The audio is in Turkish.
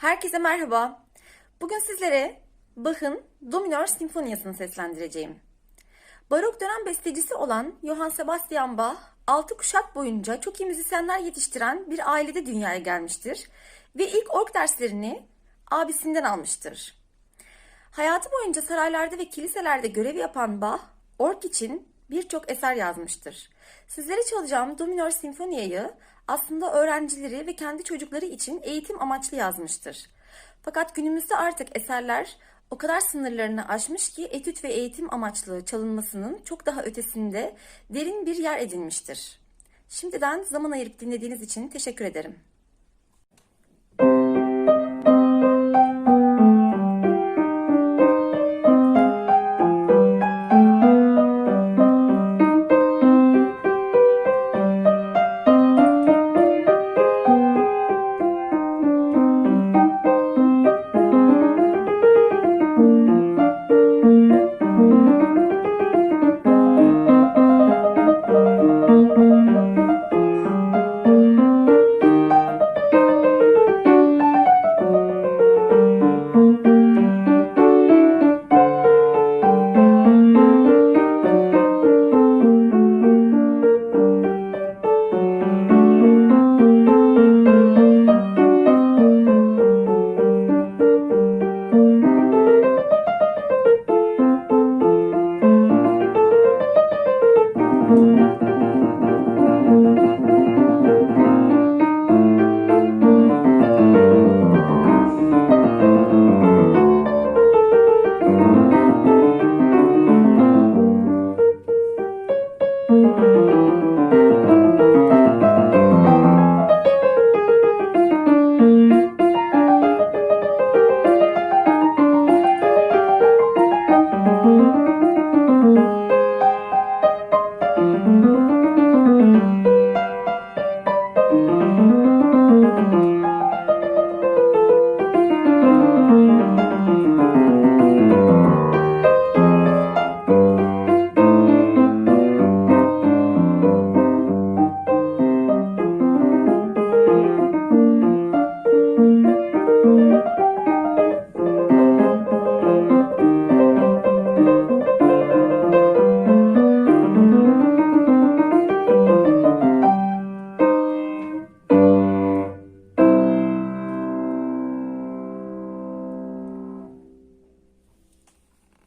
Herkese merhaba. Bugün sizlere Bach'ın Do minör sinfoniyasını seslendireceğim. Barok dönem bestecisi olan Johann Sebastian Bach, 6 kuşak boyunca çok iyi müzisyenler yetiştiren bir ailede dünyaya gelmiştir ve ilk org derslerini abisinden almıştır. Hayatı boyunca saraylarda ve kiliselerde görev yapan Bach, org için birçok eser yazmıştır. Sizlere çalacağım Do minör sinfoniyayı aslında öğrencileri ve kendi çocukları için eğitim amaçlı yazmıştır. Fakat günümüzde artık eserler o kadar sınırlarını aşmış ki etüt ve eğitim amaçlı çalınmasının çok daha ötesinde derin bir yer edinmiştir. Şimdiden zaman ayırıp dinlediğiniz için teşekkür ederim.